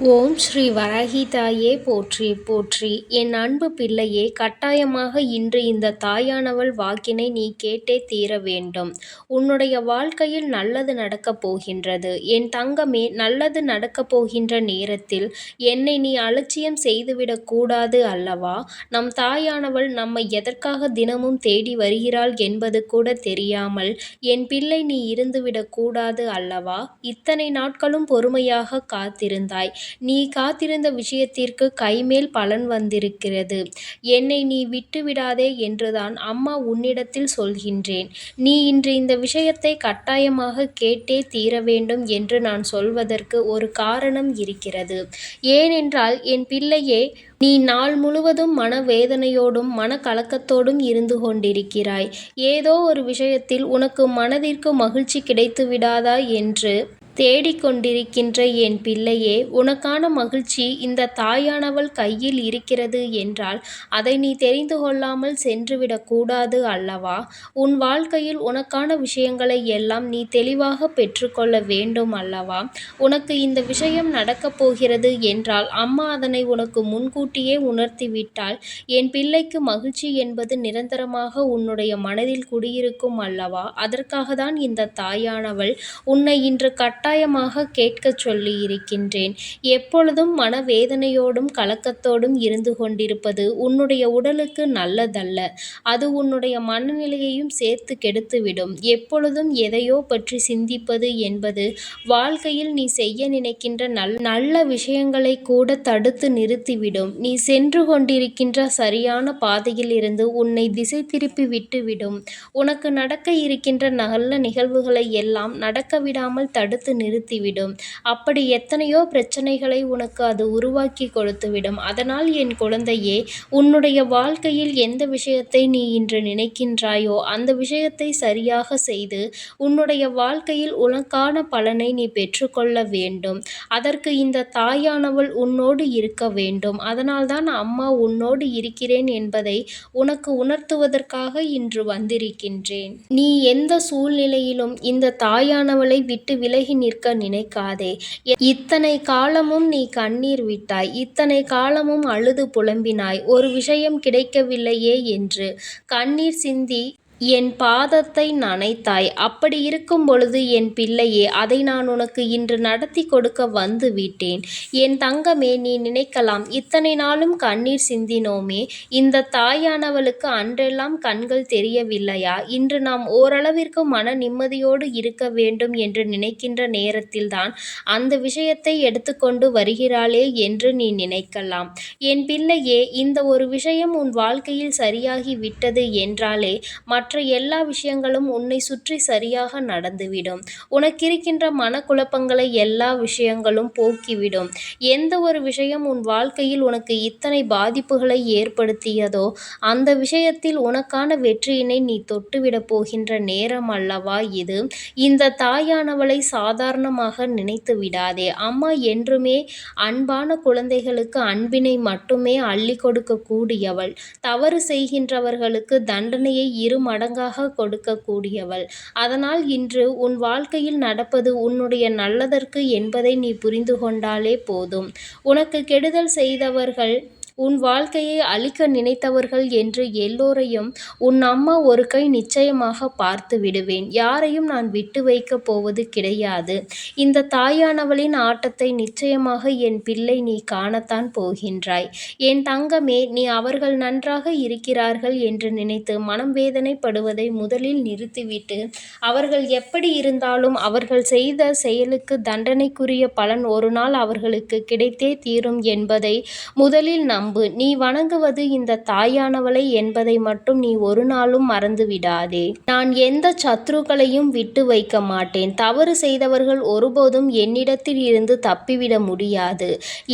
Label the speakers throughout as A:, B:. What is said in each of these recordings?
A: ஓம் ஸ்ரீ வராகி தாயே போற்றி போற்றி. என் அன்பு பிள்ளையே கட்டாயமாக இன்று இந்த தாயானவள் வாக்கினை நீ கேட்டே தீர வேண்டும். உன்னுடைய வாழ்க்கையில் நல்லது நடக்கப் போகின்றது. என் தங்கமே நல்லது நடக்கப் போகின்ற நேரத்தில் என்னை நீ அலட்சியம் செய்துவிடக் கூடாது அல்லவா? நம் தாயானவள் நம்மை எதற்காக தினமும் தேடி வருகிறாள் என்பது கூட தெரியாமல் என் பிள்ளை நீ இருந்துவிடக் கூடாது அல்லவா? இத்தனை நாட்களும் பொறுமையாக காத்திருந்தாய். நீ காத்திருந்த விஷயத்திற்கு கைமேல் பலன் வந்திருக்கிறது. என்னை நீ விட்டுவிடாதே என்றுதான் அம்மா உன்னிடத்தில் சொல்கின்றேன். நீ இன்று இந்த விஷயத்தை கட்டாயமாக கேட்டே தீர வேண்டும் என்று நான் சொல்வதற்கு ஒரு காரணம் இருக்கிறது. ஏனென்றால் என் பிள்ளையே நீ நாள் முழுவதும் மனவேதனையோடும் மனக்கலக்கத்தோடும் இருந்து கொண்டிருக்கிறாய். ஏதோ ஒரு விஷயத்தில் உனக்கு மனதிற்கு மகிழ்ச்சி கிடைத்து விடாதா என்று தேடிக்கொண்டிருக்கின்ற என் பிள்ளையே உனக்கான மகிழ்ச்சி இந்த தாயானவள் கையில் இருக்கிறது என்றால் அதை நீ தெரிந்து கொள்ளாமல் சென்றுவிடக் கூடாது அல்லவா? உன் வாழ்க்கையில் உனக்கான விஷயங்களை எல்லாம் நீ தெளிவாக பெற்றுக்கொள்ள வேண்டும் அல்லவா? உனக்கு இந்த விஷயம் நடக்கப் போகிறது என்றால் அம்மா அதனை உனக்கு முன்கூட்டியே உணர்த்திவிட்டால் என் பிள்ளைக்கு மகிழ்ச்சி என்பது நிரந்தரமாக உன்னுடைய மனதில் குடியிருக்கும் அல்லவா? அதற்காக தான் இந்த தாயானவள் உன்னை இன்று கட்ட கட்டாயமாக கேட்கச் சொல்லி இருக்கின்றேன் எப்பொழுதும் மனவேதனையோடும் கலக்கத்தோடும் இருந்து கொண்டிருப்பது உன்னுடைய உடலுக்கு நல்லதல்ல. அது உன்னுடைய மனநிலையையும் சேர்த்து கெடுத்துவிடும். எப்பொழுதும் எதையோ பற்றி சிந்திப்பது என்பது வாழ்க்கையில் நீ செய்ய நினைக்கின்ற நல் நல்ல விஷயங்களை கூட தடுத்து நிறுத்திவிடும். நீ சென்று கொண்டிருக்கின்ற சரியான பாதையில் இருந்து உன்னை திசை திருப்பி விட்டுவிடும். உனக்கு நடக்க இருக்கின்ற நல்ல நிகழ்வுகளை எல்லாம் நடக்க விடாமல் தடுத்து நிறுத்திவிடும். அப்படி எத்தனையோ பிரச்சனைகளை உனக்கு அது உருவாக்கி கொடுத்துவிடும். அதனால் என் குழந்தையே உன்னுடைய வாழ்க்கையில் எந்த விஷயத்தை நீ இன்று நினைக்கின்றாயோ அந்த விஷயத்தை சரியாக செய்து உன்னுடைய வாழ்க்கையில் உனக்கான பலனை நீ பெற்றுக்கொள்ள வேண்டும். அதற்கு இந்த தாயானவள் உன்னோடு இருக்க வேண்டும். அதனால்தான் அம்மா உன்னோடு இருக்கிறேன் என்பதை உனக்கு உணர்த்துவதற்காக இன்று வந்திருக்கின்றேன். நீ எந்த சூழ்நிலையிலும் இந்த தாயானவளை விட்டு விலகி நிற்க நினைக்காதே. இத்தனை காலமும் நீ கண்ணீர் விட்டாய். இத்தனை காலமும் அழுது புலம்பினாய். ஒரு விஷயம் கிடைக்கவில்லையே என்று. கண்ணீர் சிந்தி என் பாதத்தை நனைத்தாய். அப்படி இருக்கும் பொழுது என் பிள்ளையே அதை நான் உனக்கு இன்று நடத்தி கொடுக்க வந்து விட்டேன். என் தங்கமே நீ நினைக்கலாம் இத்தனை நாளும் கண்ணீர் சிந்தினோமே. இந்த தாயானவளுக்கு அன்றெல்லாம் கண்கள் தெரியவில்லையா? இன்று நாம் ஓரளவிற்கு மன நிம்மதியோடு இருக்க வேண்டும் என்று நினைக்கின்ற நேரத்தில்தான் அந்த விஷயத்தை எடுத்துக்கொண்டு வருகிறாளே என்று நீ நினைக்கலாம். என் பிள்ளையே இந்த ஒரு விஷயம் உன் வாழ்க்கையில் சரியாகி விட்டது என்றாலே மற்ற மற்ற எல்லா விஷயங்களும் உன்னை சுற்றி சரியாக நடந்துவிடும். உனக்கிருக்கின்ற மனக்குழப்பங்களை எல்லா விஷயங்களும் போக்கிவிடும். எந்த ஒரு விஷயம் உன் வாழ்க்கையில் உனக்கு இத்தனை பாதிப்புகளை ஏற்படுத்தியதோ அந்த விஷயத்தில் உனக்கான வெற்றியினை நீ தொட்டுவிடப் போகின்ற நேரம் அல்லவா இது? இந்த தாயானவளை சாதாரணமாக நினைத்து விடாதே. அம்மா என்றுமே அன்பான குழந்தைகளுக்கு அன்பினை மட்டுமே அள்ளி கொடுக்கக்கூடியவள் தவறு செய்கின்றவர்களுக்கு தண்டனையை இரு மடங்காக கொடுக்கக்கூடியவள். அதனால் இன்று உன் வாழ்க்கையில் நடப்பது உன்னுடைய நல்லதற்கு என்பதை நீ புரிந்து கொண்டாலே போதும். உனக்கு கெடுதல் செய்தவர்கள் உன் வாழ்க்கையை அழிக்க நினைத்தவர்கள் என்று எல்லோரையும் உன் அம்மா ஒரு கை நிச்சயமாக பார்த்து விடுவேன். யாரையும் நான் விட்டு வைக்கப் போவது கிடையாது. இந்த தாயானவளின் ஆட்டத்தை நிச்சயமாக என் பிள்ளை நீ காணத்தான் போகின்றாய். என் தங்கமே நீ அவர்கள் நன்றாக இருக்கிறார்கள் என்று நினைத்து மனம் வேதனைப்படுவதை முதலில் நிறுத்திவிட்டு அவர்கள் எப்படி இருந்தாலும் அவர்கள் செய்த செயலுக்கு தண்டனைக்குரிய பலன் ஒரு நாள் அவர்களுக்கு கிடைத்தே தீரும் என்பதை முதலில் நம் நம்பு நீ வணங்குவது இந்த தாயானவளை என்பதை மட்டும் நீ ஒரு நாளும் மறந்து விடாதே. நான் எந்த சத்ருக்களையும் விட்டு வைக்க மாட்டேன். தவறு செய்தவர்கள் ஒருபோதும் என்னிடத்தில் இருந்து தப்பிவிட முடியாது.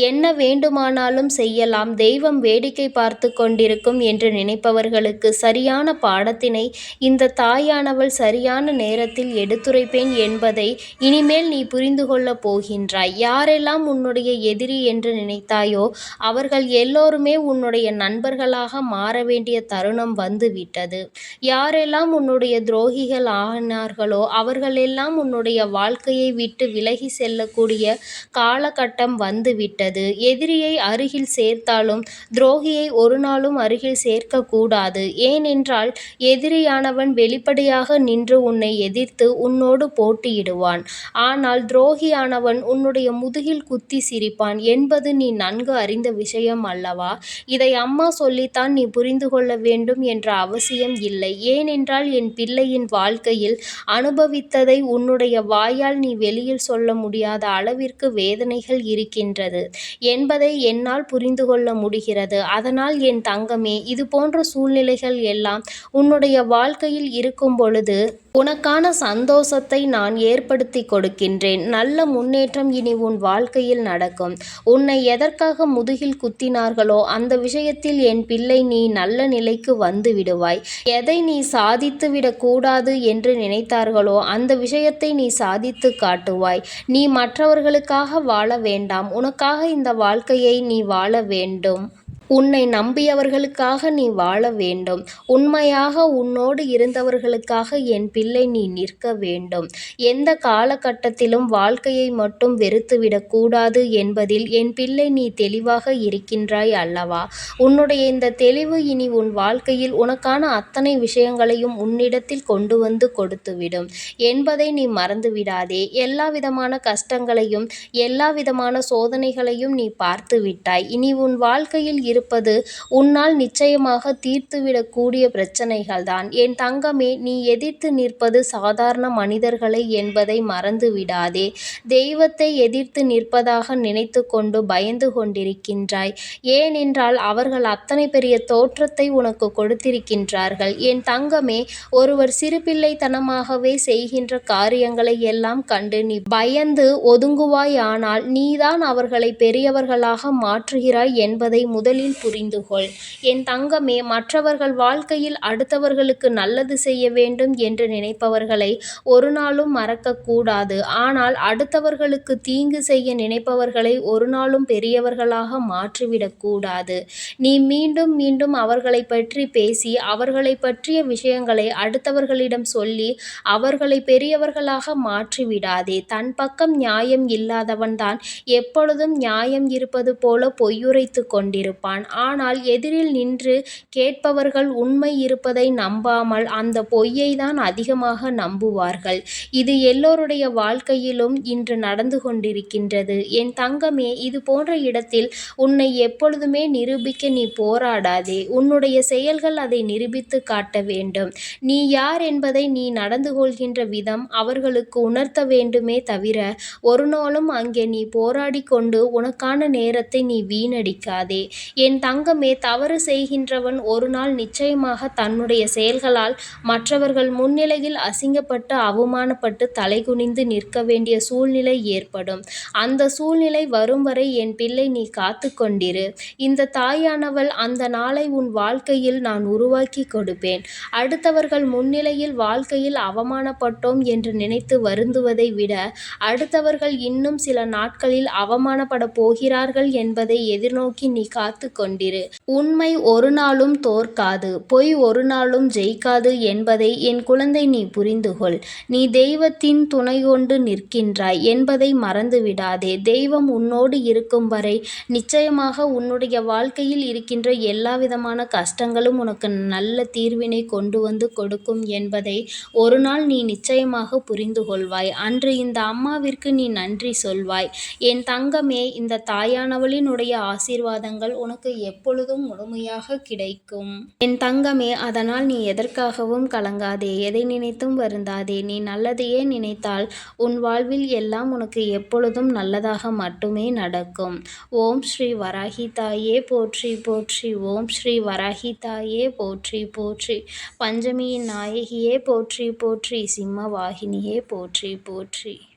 A: என்ன வேண்டுமானாலும் செய்யலாம். தெய்வம் வேடிக்கை பார்த்து கொண்டிருக்கும் என்று நினைப்பவர்களுக்கு சரியான பாடத்தினை இந்த தாயானவள் சரியான நேரத்தில் எடுத்துரைப்பேன் என்பதை இனிமேல் நீ புரிந்து கொள்ளப் போகின்றாய். யாரெல்லாம் உன்னுடைய எதிரி என்று நினைத்தாயோ அவர்கள் எல்லோ எல்லோருமே உன்னுடைய நண்பர்களாக மாற வேண்டிய தருணம் வந்து விட்டது. யாரெல்லாம் உன்னுடைய துரோகிகள் ஆனார்களோ அவர்களெல்லாம் உன்னுடைய வாழ்க்கையை விட்டு விலகிச் செல்லக்கூடிய காலகட்டம் வந்துவிட்டது எதிரியை அருகில் சேர்த்தாலும் துரோகியை ஒரு நாளும் அருகில் சேர்க்கக்கூடாது ஏனென்றால் எதிரியானவன் வெளிப்படையாக நின்று உன்னை எதிர்த்து உன்னோடு போட்டியிடுவான். ஆனால் துரோகியானவன் உன்னுடைய முதுகில் குத்தி சிரிப்பான் என்பது நீ நன்கு அறிந்த விஷயம் அல்ல அல்லவா? இதை அம்மா சொல்லித்தான் நீ புரிந்து கொள்ள வேண்டும் என்ற அவசியம் இல்லை. ஏனென்றால் என் பிள்ளையின் வாழ்க்கையில் அனுபவித்ததை உன்னுடைய வாயால் நீ வெளியில் சொல்ல முடியாத அளவிற்கு வேதனைகள் இருக்கின்றது என்பதை என்னால் புரிந்து கொள்ள முடிகிறது. அதனால் என் தங்கமே இதுபோன்ற சூழ்நிலைகள் எல்லாம் உன்னுடைய வாழ்க்கையில் இருக்கும் பொழுது உனக்கான சந்தோஷத்தை நான் ஏற்படுத்திக் கொடுக்கின்றேன். நல்ல முன்னேற்றம் இனி உன் வாழ்க்கையில் நடக்கும். உன்னை எதற்காக முதுகில் குத்தினார் அந்த விஷயத்தில் என் பிள்ளை நீ நல்ல நிலைக்கு வந்து விடுவாய். எதை நீ சாதித்து விடக்கூடாது என்று நினைத்தார்களோ அந்த விஷயத்தை நீ சாதித்து காட்டுவாய். நீ மற்றவர்களுக்காக வாழ வேண்டாம் உனக்காக இந்த வாழ்க்கையை நீ வாழ வேண்டும். உன்னை நம்பியவர்களுக்காக நீ வாழ வேண்டும். உண்மையாக உன்னோடு இருந்தவர்களுக்காக என் பிள்ளை நீ நிற்க வேண்டும். எந்த காலகட்டத்திலும் வாழ்க்கையை மட்டும் வெறுத்துவிடக்கூடாது என்பதில் என் பிள்ளை நீ தெளிவாக இருக்கின்றாய் அல்லவா? உன்னுடைய இந்த தெளிவு இனி உன் வாழ்க்கையில் உனக்கான அத்தனை விஷயங்களையும் உன்னிடத்தில் கொண்டு வந்து கொடுத்துவிடும் என்பதை நீ மறந்து விடாதே. எல்லாவிதமான கஷ்டங்களையும் எல்லா விதமான சோதனைகளையும் நீ பார்த்து விட்டாய். இனி உன் வாழ்க்கையில் இருப்பது உன்னால் நிச்சயமாக தீர்த்துவிடக்கூடிய பிரச்சனைகள் தான் என் தங்கமே நீ எதிர்த்து நிற்பது சாதாரண மனிதர்களை என்பதை மறந்து விடாதே. தெய்வத்தை எதிர்த்து நிற்பதாக நினைத்து கொண்டு பயந்து கொண்டிருக்கின்றாய். ஏனென்றால் அவர்கள் அத்தனை பெரிய தோற்றத்தை உனக்கு கொடுத்திருக்கின்றார்கள். என் தங்கமே ஒருவர் சிறுபிள்ளைத்தனமாகவே செய்கின்ற காரியங்களை எல்லாம் கண்டு நீ பயந்து ஒதுங்குவாயானால் நீதான் அவர்களை பெரியவர்களாக மாற்றுகிறாய் என்பதை முதலில் புரிந்து கொள். என் தங்கமே மற்றவர்கள் வாழ்க்கையில் அடுத்தவர்களுக்கு நல்லது செய்ய வேண்டும் என்று நினைப்பவர்களை ஒரு நாளும் மறக்கக்கூடாது ஆனால் அடுத்தவர்களுக்கு தீங்கு செய்ய நினைப்பவர்களை ஒரு நாளும் பெரியவர்களாக மாற்றிவிடக்கூடாது நீ மீண்டும் மீண்டும் அவர்களைப் பற்றி பேசி அவர்களைப் பற்றிய விஷயங்களை அடுத்தவர்களிடம் சொல்லி அவர்களை பெரியவர்களாக மாற்றிவிடாதே தன் பக்கம் நியாயம் இல்லாதவன்தான் எப்பொழுதும் நியாயம் இருப்பது போல பொய்யுரைத்துக் கொண்டிருப்பான். ஆனால் எதிரில் நின்று கேட்பவர்கள் உண்மை இருப்பதை நம்பாமல் அந்த பொய்யை தான் அதிகமாக நம்புவார்கள். இது எல்லோருடைய வாழ்க்கையிலும் இன்று நடந்து கொண்டிருக்கின்றது. என் தங்கமே இது போன்ற இடத்தில் உன்னை எப்பொழுதுமே நிரூபிக்க நீ போராடாதே. உன்னுடைய செயல்கள் அதை நிரூபித்து காட்ட வேண்டும். நீ யார் என்பதை நீ நடந்து கொள்கின்ற விதம் அவர்களுக்கு உணர்த்த வேண்டுமே தவிர ஒரு நாளும் அங்கே நீ போராடி கொண்டு உனக்கான நேரத்தை நீ வீணடிக்காதே. என் தங்கமே தவறு செய்கின்றவன் ஒரு நாள் நிச்சயமாக தன்னுடைய செயல்களால் மற்றவர்கள் முன்னிலையில் அசிங்கப்பட்டு அவமானப்பட்டு தலைகுனிந்து நிற்க வேண்டிய சூழ்நிலை ஏற்படும். அந்த சூழ்நிலை வரும் வரை என் பிள்ளை நீ காத்து கொண்டிரு. இந்த தாயானவள் அந்த நாளை உன் வாழ்க்கையில் நான் உருவாக்கிக் கொடுப்பேன். அடுத்தவர்கள் முன்னிலையில் வாழ்க்கையில் அவமானப்பட்டோம் என்று நினைத்து வருந்துவதை விட அடுத்தவர்கள் இன்னும் சில நாட்களில் அவமானப்படப் போகிறார்கள் என்பதை எதிர்நோக்கி நீ காத்து கொண்டிரு. உண்மை ஒரு நாளும் தோற்காது பொய் ஒரு நாளும் ஜெயிக்காது என்பதை என் குழந்தை நீ புரிந்து கொள். நீ தெய்வத்தின் துணை கொண்டு நிற்கின்றாய் என்பதை மறந்து விடாதே. தெய்வம் உன்னோடு இருக்கும் வரை நிச்சயமாக உன்னுடைய வாழ்க்கையில் இருக்கின்ற எல்லாவிதமான கஷ்டங்களும் உனக்கு நல்ல தீர்வினை கொண்டு வந்து கொடுக்கும் என்பதை ஒரு நாள் நீ நிச்சயமாக புரிந்து கொள்வாய். அன்று இந்த அம்மாவிற்கு நீ நன்றி சொல்வாய். என் தங்கமே இந்த தாயானவளினுடைய ஆசீர்வாதங்கள் உனக்கு எப்பொழுதும் முழுமையாக கிடைக்கும். என் தங்கமே அதனால் நீ எதற்காகவும் கலங்காதே. எதை நினைத்தும் வருந்தாதே. நீ நல்லதையே நினைத்தால் உன் வாழ்வில் எல்லாம் உனக்கு எப்பொழுதும் நல்லதாக மட்டுமே நடக்கும். ஓம் ஸ்ரீ வராகி தாயே போற்றி போற்றி ஓம் ஸ்ரீ வராகி தாயே போற்றி போற்றி பஞ்சமியின் நாயகியே போற்றி போற்றி சிம்ம வாகினியே போற்றி போற்றி